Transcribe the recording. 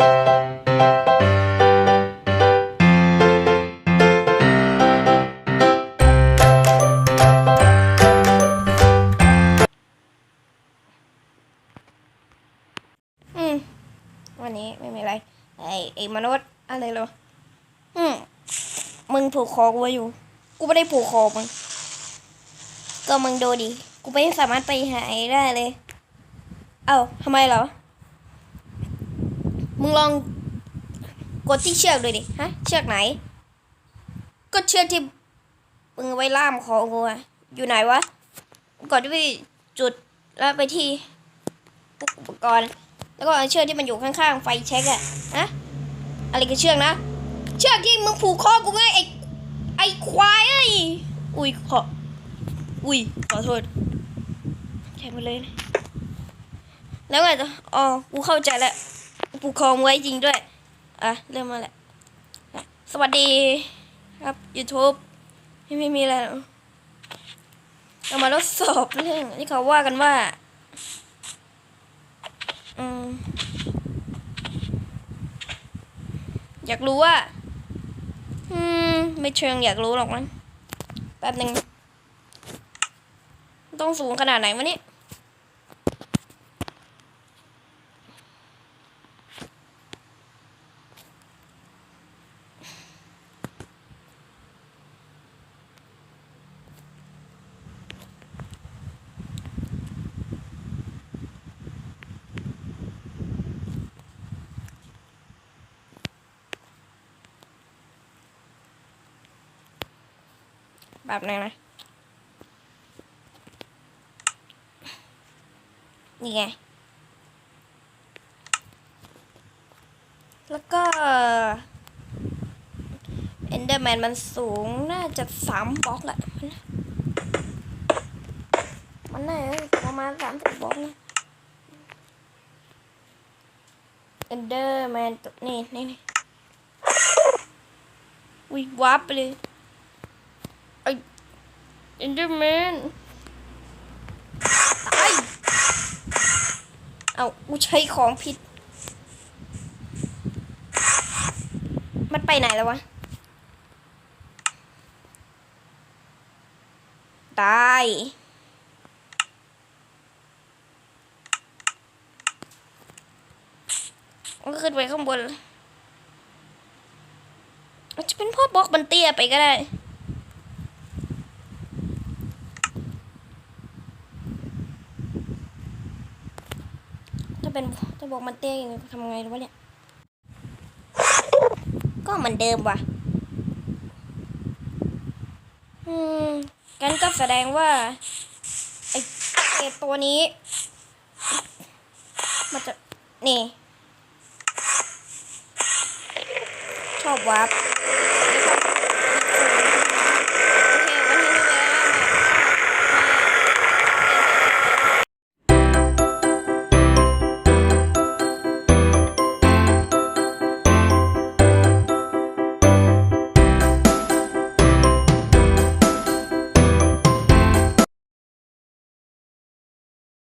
อืมวันนี้ไม่มีอะไร ไอ้ไอ้มนุษย์อะไรเหรออืมมึงผูกคอกูไว้อยู่ กูไม่ได้ผูกคอมึง ก็มึงดูดิ กูไม่สามารถไปหาไอ้ได้เลย เอ้าทำไมเหรอ มึงลองกดที่เชือกดูดิฮะ เชือกไหน ก็เชือกที่มึงเอไว้ล่ามคอกูอะอยู่ไหนวะกดที่จุดแล้วไปที่อุปกรณ์ แล้วก็เชือกที่มันอยู่ข้างๆไฟเช็คอะนะอะไรกับเชือกนะ เชือกที่มึงผูกคอกูไงไอ้ไอ้ควายไอ้อุ้ยขออุ้ยขอโทษใช่มาเลยนะแล้วไงต่ออ๋อกูเข้าใจแล้ว ผูกคองไว้จริงด้วย อะ เริ่มมาแล้วอะสวัสดีครับ YouTube ไม่ไม่มีอะไรเรามาทดสอบเรื่องที่เขาว่ากันว่า อืม อยากรู้ว่า อืม ไม่เชิงอยากรู้หรอกนะแป๊บหนึ่งต้องสูงขนาดไหนวะเนี่ย แบบนึงนะ นี่ไง แล้วก็เอนเดอร์แมนมันสูง น่าจะสามบล็อกแหละมันน่าจะประมาณสามสิบบล็อกนะเอนเดอร์แมนตัวนี่นี่นี่วิวับไปเลย เอนเดอร์แมนตาย เอากูใช้ของผิด มันไปไหนแล้ววะ ตายมันก็ขึ้นไปข้างบนอาจจะเป็นพ่อบล็อกมันเตี้ยไปก็ได้ ถ้าเป็นถ้าบอกมันเตี้ยย่างทำไงรู้วะเนี่ย ก็เหมือนเดิมว่ะ อืมกันก็แสดงว่าไอ้ไอ้ตัวนี้ มันจะนี่ ชอบวาร์ปแล้วก็